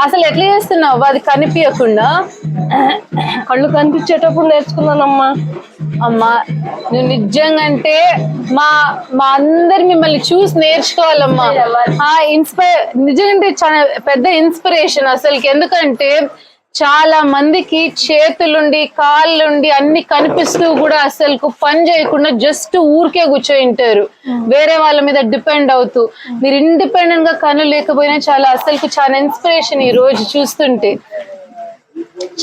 అసలు ఎట్లా చేస్తున్నావు అది కనిపించకుండా? కళ్ళు కనిపించేటప్పుడు నేర్చుకున్నానమ్మా. అమ్మా నువ్వు నిజంగా అంటే మా మా అందరు మిమ్మల్ని చూసి నేర్చుకోవాలమ్మా. ఇన్స్పైర్ నిజంగా చాలా పెద్ద ఇన్స్పిరేషన్ అసలుకి. ఎందుకంటే చాలా మందికి చేతులుండి కాళ్ళుండి అన్ని కనిపిస్తూ కూడా అసలు పని చేయకుండా జస్ట్ ఊరికే కూర్చోయింటారు. వేరే వాళ్ళ మీద డిపెండ్ అవుతూ. మీరు ఇండిపెండెంట్గా కళ్ళు లేకపోయినా చాలా అసలుకు చాలా ఇన్స్పిరేషన్ ఈ రోజు చూస్తుంటే.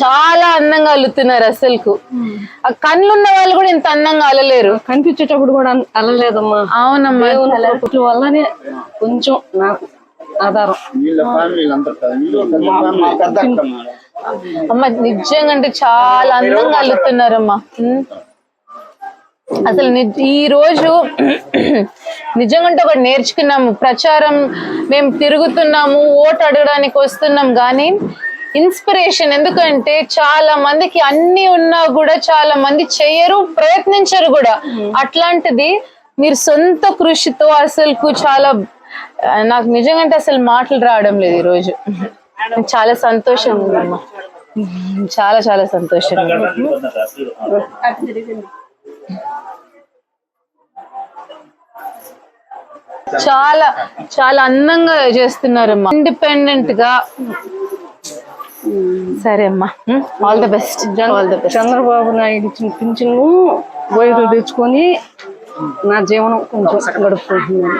చాలా అందంగా అల్లుతున్నారు అసలుకు. ఆ కళ్ళు ఉన్న వాళ్ళు కూడా ఇంత అందంగా అల్లలేరు. కనిపించేటప్పుడు కూడా అలలేదమ్మా అవునమ్మా. వల్లనే కొంచెం నాకు ఆధారం. అమ్మ నిజంగా అంటే చాలా అందంగా అల్లుతున్నారమ్మా. అసలు ఈ రోజు నిజంగా ఒకటి నేర్చుకున్నాము. ప్రచారం మేము తిరుగుతున్నాము ఓటు అడగడానికి వస్తున్నాం కానీ ఇన్స్పిరేషన్ ఎందుకంటే చాలా మందికి అన్ని ఉన్నా కూడా చాలా మంది చెయ్యరు ప్రయత్నించరు కూడా. అట్లాంటిది మీరు సొంత కృషితో అసలు చాలా నాకు నిజంగా అంటే అసలు మాటలు రావడం లేదు ఈరోజు చాలా ఉందమ్మా చాలా చాలా సంతోషంగా ఉంది. చాలా చాలా అందంగా చేస్తున్నారమ్మా ఇండిపెండెంట్గా సరే అమ్మా. All the best all the best Chandrababu Naidu ఇచ్చిన పింఛను బోయిలు తెచ్చుకొని నా జీవనం కొంచెం గడుపుకుంటున్నాను.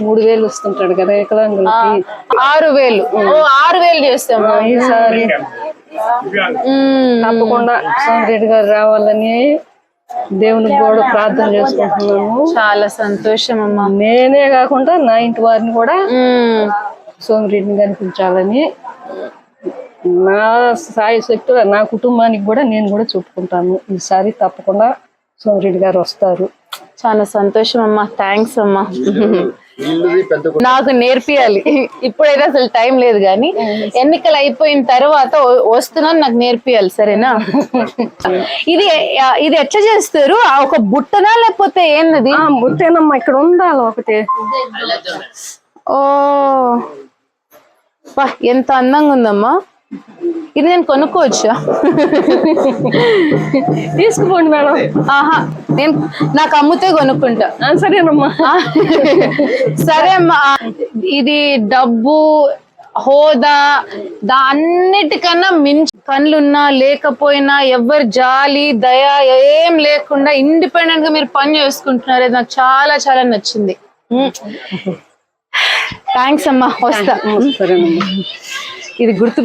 మూడు వేలు వస్తుంటాడు కదా వికలాంగులకి ఆరు వేలు ఆరు వేలు చేస్తాము ఈసారి. తప్పకుండా సోమిరెడ్డి గారు రావాలని దేవునికి కూడా ప్రార్థన చేసుకుంటున్నాను చాలా సంతోషం అమ్మా. నేనే కాకుండా నా ఇంటి వారిని కూడా సోమిరెడ్డిని కనిపించాలని నా సాయి శక్తులు నా కుటుంబానికి కూడా నేను కూడా చెప్పుకుంటాను ఈసారి తప్పకుండా సోమిరెడ్డి గారు వస్తారు. చాలా సంతోషం అమ్మా. థ్యాంక్స్ అమ్మా. నాకు నేర్పియాలి. ఇప్పుడైతే అసలు టైం లేదు కానీ ఎన్నికలు అయిపోయిన తర్వాత వస్తున్నాను నాకు నేర్పియాలి సరేనా? ఇది ఇది ఎట్లా చేస్తారు? ఆ ఒక బుట్టనా లేకపోతే ఏంది? ఆ ముట్టేనమ్మా ఇక్కడ ఉండాలి ఒకటి. ఓ. ఎంత అందంగా ఉందమ్మా. ఇది నేను కొనుక్కోవచ్చా? తీసుకుపోండి మేడం. ఆహా నేను నాకు అమ్ముతే కొనుక్కుంటా. సరేనమ్మా. సరే అమ్మా. ఇది డబ్బు హోదా దా అన్నిటికన్నా మించి కళ్ళున్నా లేకపోయినా ఎవరి జాలి దయ ఏం లేకుండా ఇండిపెండెంట్గా మీరు పని చేసుకుంటున్నారు. అది నాకు చాలా చాలా నచ్చింది. థ్యాంక్స్ అమ్మా వస్తా. ఇది గుర్తు